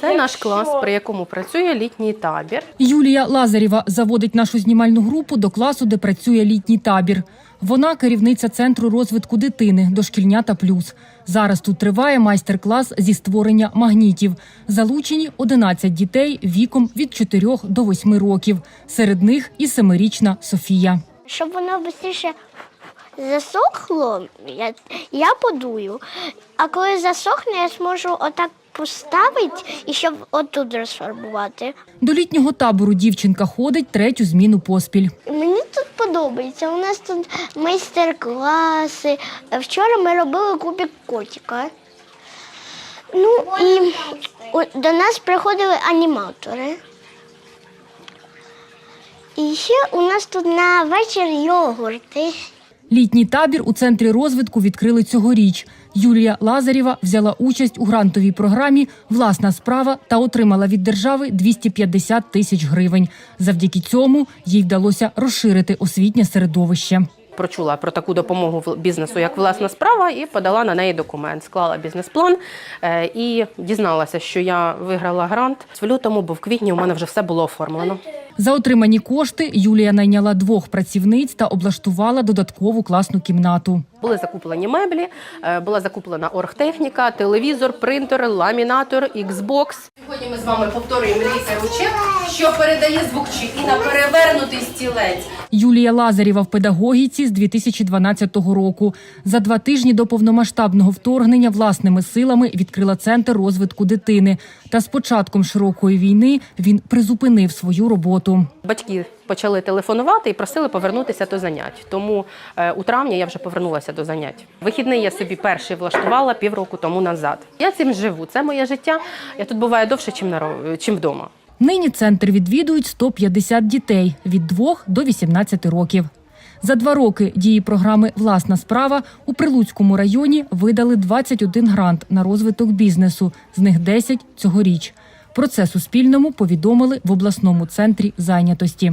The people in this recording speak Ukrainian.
Це наш клас, при якому працює літній табір. Юлія Лазарєва заводить нашу знімальну групу до класу, де працює літній табір. Вона керівниця центру розвитку дитини дошкільнята плюс. Зараз тут триває майстер-клас зі створення магнітів. Залучені 11 дітей віком від 4 до 8 років. Серед них і семирічна Софія. Щоб воно швидше засохло, я, я подую. А коли засохне, я зможу отак поставити і щоб отут розфарбувати. До літнього табору дівчинка ходить третю зміну поспіль. Мені тут подобається. У нас тут майстер-класи. Вчора ми робили кубик котика. Ну і до нас приходили аніматори. І ще у нас тут на вечір йогурти. Літній табір у центрі розвитку відкрили цьогоріч. Юлія Лазарєва взяла участь у грантовій програмі Власна справа та отримала від держави 250 тисяч гривень. Завдяки цьому їй вдалося розширити освітнє середовище. Прочула про таку допомогу бізнесу як власна справа і подала на неї документ. Склала бізнес-план е, і дізналася, що я виграла грант в лютому, бо в квітні у мене вже все було оформлено. За отримані кошти Юлія найняла двох працівниць та облаштувала додаткову класну кімнату. Були закуплені меблі, е, була закуплена оргтехніка, телевізор, принтер, ламінатор, Xbox. Сьогодні ми з вами повторюємо лікарю чек, що передає звук чи і на перевернутий стілець. Юлія Лазарєва в педагогіці з 2012 року. За два тижні до повномасштабного вторгнення власними силами відкрила центр розвитку дитини. Та з початком широкої війни він призупинив свою роботу. Батьки почали телефонувати і просили повернутися до занять. Тому е, у травні я вже повернулася до занять. Вихідний я собі перший влаштувала півроку тому назад. Я цим живу. Це моє життя. Я тут буваю довше, чим на чим вдома. Нині центр відвідують 150 дітей від 2 до 18 років. За два роки дії програми Власна справа у Прилуцькому районі видали 21 грант на розвиток бізнесу, з них 10 цьогоріч. Про це Суспільному повідомили в обласному центрі зайнятості.